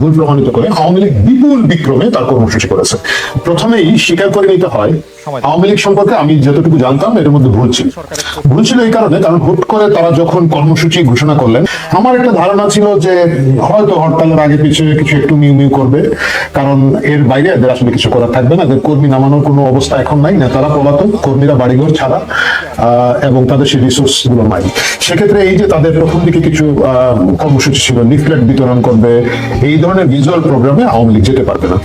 ভুল প্রমাণিত করে আওয়ামী লীগ বিপুল বিক্রমে তার কর্মসূচি করেছে। প্রথমেই স্বীকার করে নিতে হয় আওয়ামী লীগ সম্পর্কে আমি যতটুকু জানতাম এর মধ্যে ভুল ছিল। ভুল ছিল এই কারণে কারণ হুট করে তারা যখন কর্মসূচি ঘোষণা করলেন আমার একটা ধারণা ছিল যে হয়তো হরতালের আগে পিছিয়ে কিছু একটু মিউ মিউ করবে কারণ এর বাইরে এদের আসলে কিছু করার থাকবে না। এদের কর্মী নামানোর কোনো অবস্থা এখন নাই। না তারা পলাতক কর্মীরা বাড়িঘর ছাড়া। এবং তাদের সেই রিসোর্সগুলো নাই। সেক্ষেত্রে এই যে তাদের প্রথম দিকে কিছু কর্মসূচি ছিল লিফলেট বিতরণ করবে, এই ধরনের ভিজুয়াল প্রোগ্রামে আওয়ামী লীগ যেতে পারবে না।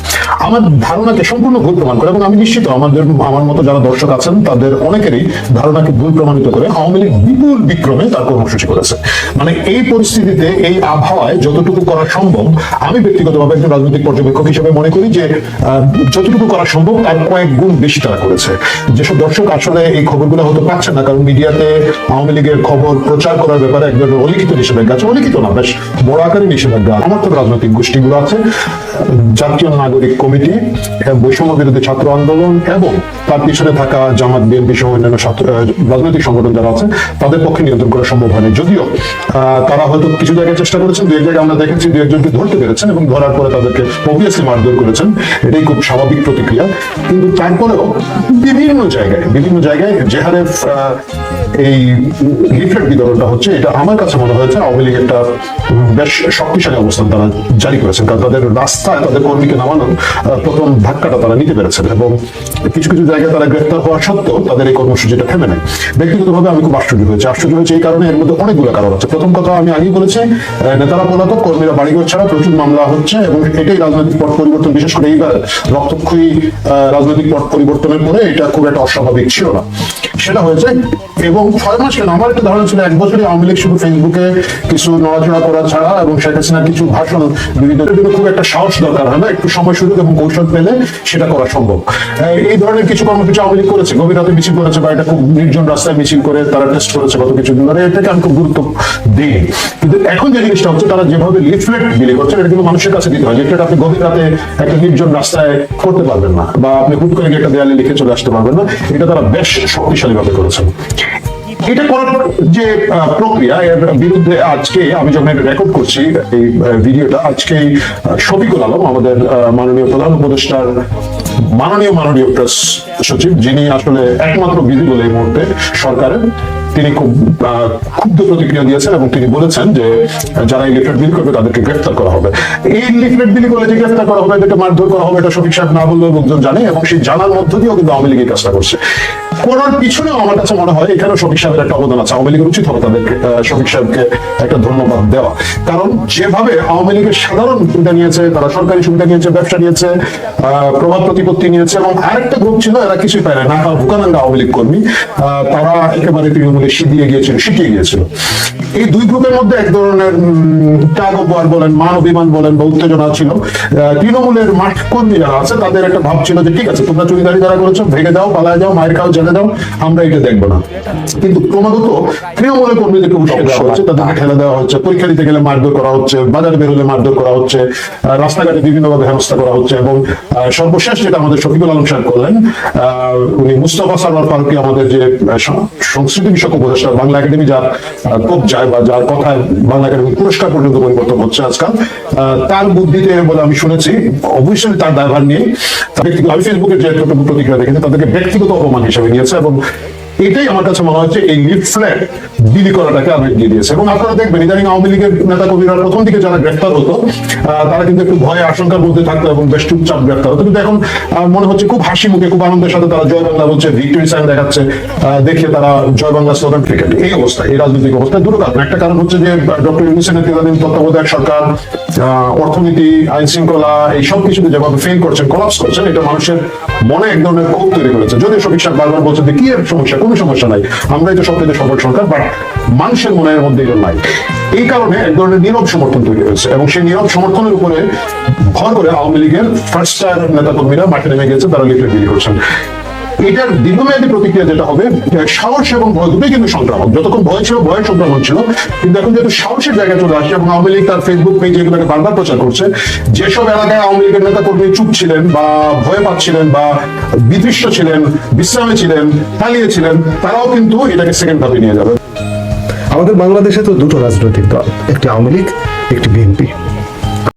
আমার ধারণাকে সম্পূর্ণ ভুল প্রমাণ করে, এবং আমি নিশ্চিত আমাদের, আমার মতো যারা দর্শক আছেন, তাদের অনেকেরই ধারণাকে ভুল প্রমাণিত করে আওয়ামী লীগ বিপুল বিক্রমে তার কর্মসূচি করেছে। মানে এই পরিস্থিতিতে, এই আবহাওয়ায় যতটুকু করা সম্ভব, আমি ব্যক্তিগতভাবে একজন রাজনৈতিক পর্যবেক্ষক হিসেবে মনে করি যে যতটুকু করা সম্ভব, তার কয়েক গুণ বেশি তারা করেছে। যেসব দর্শক আসলে এই খবরগুলো হয়তো পাচ্ছেন না, কারণ মিডিয়াতে আওয়ামী লীগের খবর প্রচার করার ব্যাপারে একজন অলিখিত নিষেধাজ্ঞা আছে অলিখিত না, বেশ বড় আকারের নিষেধাজ্ঞা আমার তো রাজনৈতিক গোষ্ঠীগুলো আছে। জাতীয় নাগরিক কমিটি বৈষম্য বিরোধী ছাত্র আন্দোলন এবং তার পিছনে থাকা জামাত বিএনপি সহ অন্যান্য রাজনৈতিক সংগঠন যারা আছে তাদের পক্ষে নিয়ন্ত্রণ করা সম্ভব হয়নি। যদিও তারা হয়তো কিছু জায়গায় চেষ্টা করেছেন দু এক জায়গায় আমরা দেখেছি দু একজনকে ধরতে পেরেছেন এবং ধরার পরে তাদেরকে অবভিয়াসলি মারধর করেছেন। এটাই খুব স্বাভাবিক প্রতিক্রিয়া। কিন্তু তারপরেও বিভিন্ন জায়গায় বিভিন্ন জায়গায় যে হারে আহ, এই লিফলেট বিতরণটা হচ্ছে, এটা আমার কাছে মনে হয়েছে আওয়ামী লীগ একটা বেশ শক্তিশালী অবস্থান তারা জারি করেছেন কারণ তাদের রাস্তায় তাদের কর্মীকে নামানোর প্রথম ধাক্কাটা তারা নিতে পেরেছেন এবং কিছু কিছু জায়গায় তারা গ্রেফতার হওয়া সত্ত্বেও তাদের এই কর্মসূচিটা থেমে নেয় ব্যক্তিগতভাবে আমি খুব আশ্চর্য হয়েছে। আশ্চর্য হয়েছে এই কারণে এর মধ্যে অনেকগুলো কারণ আছে। প্রথম কথা আমি আগেই বলেছি নেতারা পলাতক, কর্মীরা বাড়িঘর ছাড়া প্রচুর মামলা হচ্ছে এবং এটাই রাজনৈতিক পট পরিবর্তন, বিশেষ করে এইবার রক্তক্ষয়ী রাজনৈতিক পট পরিবর্তনের পরে এটা খুব একটা অস্বাভাবিক ছিল না। সেটা হয়েছে এবং ছয় মাস আমার একটা ধারণা ছিল এক বছরই আওয়ামী লীগ শুধু ফেসবুকে কিছু নড়াচড়া করা ছাড়া এবং শেখ হাসিনার কিছু ভাষণ বিভিন্ন খুব একটা সাহস দরকার হয় না, একটু সময় সুযোগ এবং কৌশল পেলে সেটা করা সম্ভব। এই- ধরনের কিছু কর্মসূচি আওয়ামী লীগ করেছে, গভীর রাতে মিছিল করেছে বা এটা খুব নির্জন রাস্তায় মিছিল করে তারা টেস্ট করেছে গত কিছুদিন ধরে, এটাকে আমি খুব গুরুত্ব দিই কিন্তু এখন যে জিনিসটা হচ্ছে, তারা যেভাবে লিফলেট বিলি করছেন এটা কিন্তু মানুষের কাছে দিতে হয়। লিফলেট আপনি গভীর রাতে একটা নির্জন রাস্তায় করতে পারবেন না বা আপনি হুট করে একটা দেয়ালে লিখে চলে আসতে পারবেন না, এটা তারা বেশ শক্তিশালী ভাবে করেছেন। এটা করার যে প্রক্রিয়া, এর বিরুদ্ধে আজকে আমি যখন রেকর্ড করছি, এই ভিডিওটা আজকে শফিকুল আলম, আমাদের মাননীয় প্রধান উপদেষ্টার মাননীয় মাননীয় প্রেস সচিব, যিনি আসলে একমাত্র বিধি বলে এই মুহূর্তে সরকারের, তিনি খুব ক্ষুব্ধ প্রতিক্রিয়া দিয়েছেন এবং তিনি বলেছেন যে, যারা এই লিফলেট বিলি করবে, তাদেরকে গ্রেফতার করা হবে। এই লিফলেট বিলি করলে যে গ্রেফতার করা হবে, এদেরকে মারধর করা হবে, এটা শফিক সাহেব না বললেও লোকজন জানে, এবং সেই জানার মধ্য দিয়েও কিন্তু আওয়ামী লীগ এই কাজটা করছে। করার আমার কাছে মনে হয় শফিক সাহেবের একটা অবদান আছে। আওয়ামী লীগের উচিত হবে শফিক সাহেবকে একটা ধন্যবাদ দেওয়া। কারণ যেভাবে আওয়ামী লীগের সাধারণ সুবিধা নিয়েছে, তারা সরকারি সুবিধা নিয়েছে, ব্যবসা নিয়েছে প্রভাব প্রতিপত্তি নিয়েছে, এবং আরেকটা গ্রুপ ছিল, এরা কিছুই পায় না ভুকানন্দা আওয়ামী লীগ কর্মী তারা একেবারে তৃণমূলে শিখিয়ে গিয়েছিল শিখিয়ে গিয়েছিল। এই দুই গ্রুপের মধ্যে এক ধরনের টাগ অপর বলেন মান অভিমান বলেন বা উত্তেজনা ছিল। তৃণমূলের মাঠ কর্মী যারা আছে তাদের একটা ভাব ছিল যে ঠিক আছে তোমরা চুরিদারি যারা করেছ ভেঙে দাও পালায় যাও মায়ের খাও জেলে দাও আমরা এটা দেখব না। কিন্তু ক্রমাগত তৃণমূলের কর্মীদেরকে উস্কে দেওয়া হচ্ছে তাদেরকে ঠেলে দেওয়া হচ্ছে পরীক্ষা দিতে গেলে মারধর করা হচ্ছে বাজারে বেরোলে মারধর করা হচ্ছে রাস্তাঘাটে বিভিন্নভাবে হেনস্থা করা হচ্ছে এবং সর্বশেষ যেটা আমাদের শফিকুল আলম সাহেব করলেন উনি মুস্তফা সারওয়ার ফারুকি আমাদের যে সংস্কৃতি বিষয়ক উপদেষ্টা বাংলা একাডেমি যার আহ, কোপ যায় বা যার কথায় বাংলা একাডেমি পুরস্কার পর্যন্ত পরিবর্তন হচ্ছে আজকাল তার বুদ্ধিতে বলে আমি শুনেছি, অবশ্যই তার দায়ভার নিয়ে আমি ফেসবুকের যে ছোট প্রতিক্রিয়া দেখেছি, তাদেরকে ব্যক্তিগত অপমান হিসেবে নিয়েছে এবং এটাই আমার কাছে মনে হচ্ছে এই লিফলেট বিলি করাটাকে আবেগ দিয়ে দিয়েছে। এবং আপনারা দেখবেন, ইদানিং আওয়ামী লীগের নেতা কর্মীরা প্রথম দিকে যারা গ্রেফতার হতো তারা কিন্তু একটু ভয়ে আশঙ্কার মধ্যে থাকতো এবং বেশ চুপচাপ গ্রেফতার হতো। কিন্তু এখন মনে হচ্ছে খুব হাসি মুখে, খুব আনন্দের সাথে তারা জয় বাংলা বলছে ভিক্টোরি সাইন দেখাচ্ছে দেখে তারা জয় বাংলা স্লোগান ক্রিকেট এই অবস্থা এই রাজনৈতিক অবস্থায় দুটো কারণ একটা কারণ হচ্ছে যে ডক্টর ইউনিসের নেতৃত্বাধীন তত্ত্বাবধায়ক সরকার অর্থনীতি, আইন শৃঙ্খলা, এই সব কিছুতে যেভাবে ফেল করছেন কলাপস করছেন, এটা মানুষের মনে এক ধরনের ক্ষোভ তৈরি করেছে। যদিও সাহেব বারবার বলছেন যে, কি এর সমস্যা? কোনো সমস্যা নাই। আমরাই তো সবচেয়ে সফল সরকার বাট মানুষের মনের মধ্যে এটা নাই। এই কারণে এক ধরনের নীরব সমর্থন তৈরি হয়েছে এবং সেই নীরব সমর্থনের উপরে ভর করে আওয়ামী লীগের ফার্স্ট টায়ার নেতা কর্মীরা মাঠে নেমে গেছে, তারা লিফলেট বিলি করছেন। এটার দীর্ঘমেয়াদী প্রতিক্রিয়া যেটা হবে সাহস এবং ভয় দুটোই কিন্তু সংক্রামক। যতক্ষণ ভয় ছিল ভয়ের সংক্রমণ ছিল। কিন্তু এখন যেহেতু সাহসের জায়গায় চলে আসছে এবং আওয়ামী লীগ তার ফেসবুক পেজে এগুলোকে বারবার প্রচার করছে, যেসব এলাকায় আওয়ামী লীগের নেতা কর্মী চুপ ছিলেন বা ভয় পাচ্ছিলেন বা বিতৃষ্ট ছিলেন, বিশ্রামে ছিলেন, পালিয়ে ছিলেন, তারাও কিন্তু এটাকে সেকেন্ড ধাপে নিয়ে যাবে। আমাদের বাংলাদেশে তো দুটো রাজনৈতিক দল, একটি আওয়ামী লীগ, একটি বিএনপি।